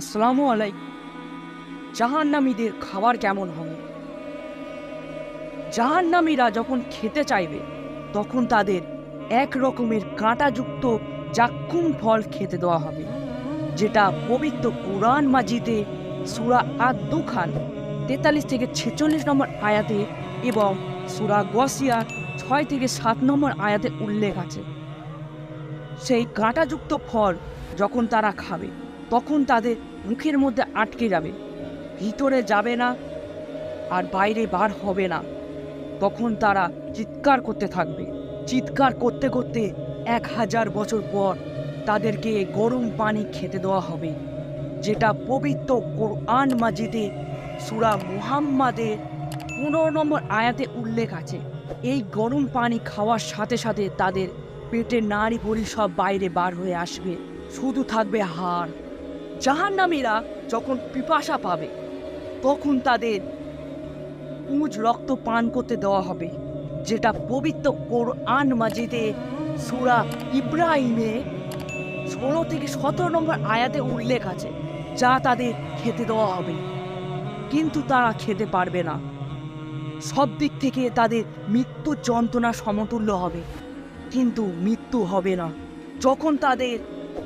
আসসালামু আলাইকুম। জাহান্নামীদের খাবার কেমন হবে? জাহান্নামীরা যখন খেতে চাইবে, তখন তাদের এক রকমের কাঁটাযুক্ত জাক্কুম ফল খেতে দেওয়া হবে, যেটা পবিত্র কোরআন মাজিদে সুরা আদু খান তেতাল্লিশ থেকে ছেচল্লিশ নম্বর আয়াতে এবং সুরা গসিয়া ছয় থেকে সাত নম্বর আয়াতে উল্লেখ আছে। সেই কাঁটাযুক্ত ফল যখন তারা খাবে তখন তাদের মুখের মধ্যে আটকে যাবে। ভিতরে যাবে না আর বাইরে বার হবে না। তখন তারা চিৎকার করতে থাকবে। চিৎকার করতে করতে এক হাজার বছর পর তাদেরকে গরম পানি খেতে দেওয়া হবে, যেটা পবিত্র কোরআন মাজিদে, সুরা মুহাম্মাদের পনেরো নম্বর আয়াতে উল্লেখ আছে। এই গরম পানি খাওয়ার সাথে সাথে তাদের পেটের নাড়ি ভরি সব বাইরে বার হয়ে আসবে। শুধু থাকবে হাড়। জাহান্নামীরা যখন পিপাসা পাবে, তখন তাদের পুঁজ রক্ত পান করতে দেওয়া হবে, যেটা পবিত্র কোরআন মাজিদে সুরা ইব্রাহিমে ষোলো থেকে সতেরো নম্বর আয়াতে উল্লেখ আছে, যা তাদের খেতে দেওয়া হবে। কিন্তু তারা খেতে পারবে না। সব দিক থেকে তাদের মৃত্যু যন্ত্রণা সমতুল্য হবে, কিন্তু মৃত্যু হবে না। যখন তাদের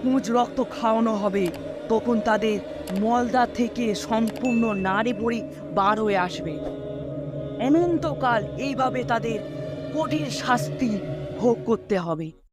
পুঁজ রক্ত খাওয়ানো হবে তখন তাদের মলদা থেকে সম্পূর্ণ নারী পরি বার হয়ে আসবে। অনন্তকাল এইভাবে তাদের কঠিন শাস্তি ভোগ করতে হবে।